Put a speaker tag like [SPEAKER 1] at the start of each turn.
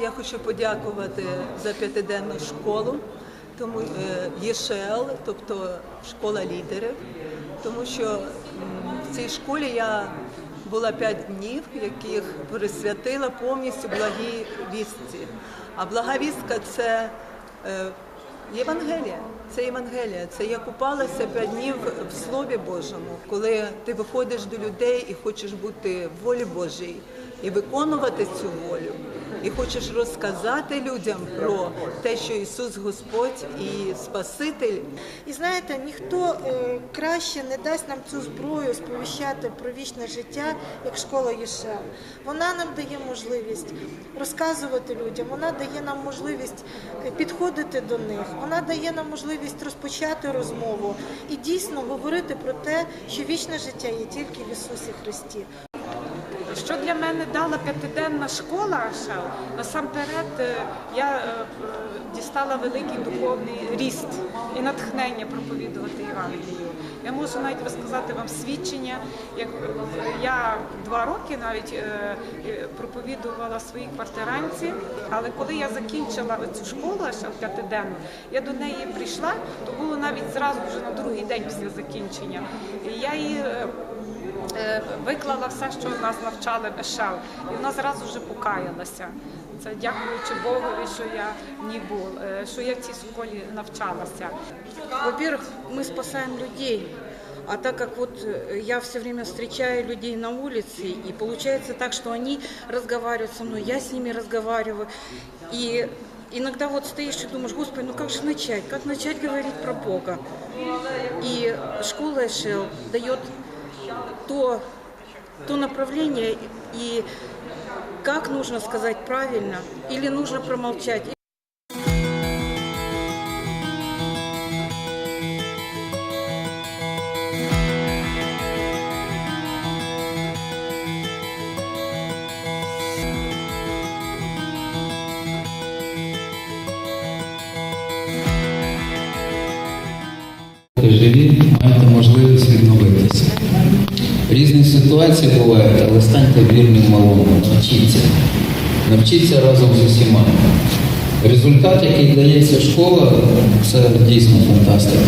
[SPEAKER 1] я хочу подякувати за п'ятиденну школу, тому е, ЄШЛ, тобто школа лідерів, тому що в цій школі я була п'ять днів, яких присвятила повністю благій вістці. А блага вістка це е, Євангелія, це Євангелія. Це я купалася п'ять днів в Слові Божому, коли ти виходиш до людей і хочеш бути в волі Божій і виконувати цю волю, і хочеш розказати людям про те, що Ісус Господь і Спаситель.
[SPEAKER 2] І знаєте, ніхто е, краще не дасть нам цю зброю сповіщати про вічне життя, як школа ЄШЕЛ. Вона нам дає можливість розказувати людям, вона дає нам можливість е, підходити до них, вона дає нам можливість розпочати розмову і дійсно говорити про те, що вічне життя є тільки в Ісусі Христі.
[SPEAKER 3] Що для мене дала п'ятиденна школа? Насамперед е, я е, е, дістала великий духовний ріст і натхнення проповідувати Євангелію. Я можу навіть розказати вам свідчення, як я два роки навіть проповідувала своїй квартиранці, але коли я закінчила цю школу ШЕЛ п'ятиденну, я до неї прийшла, то було навіть зразу вже на другий день після закінчення. Я її виклала все, що нас навчали в ЕШЕЛ, і вона зразу вже покаялася. Це дякуючи Богові, що я в ній був, е, що я в цій школі навчалася.
[SPEAKER 4] Во-первых, мы спасаем людей. А так как вот э, я все время встречаю людей на улице, и получается так, что они разговаривают со мной, я с ними разговариваю. И иногда вот стоишь и думаешь, Господи, ну как же начать? Как начать говорить про Бога? И школа Эшел дает то, то направление и как нужно сказать правильно или нужно промолчать.
[SPEAKER 5] живі, маєте можливість відновитися. Ситуації бувають, але станьте вірним малому, навчіться. Навчіться разом з усіма. Результат, який дається школа, це дійсно фантастика.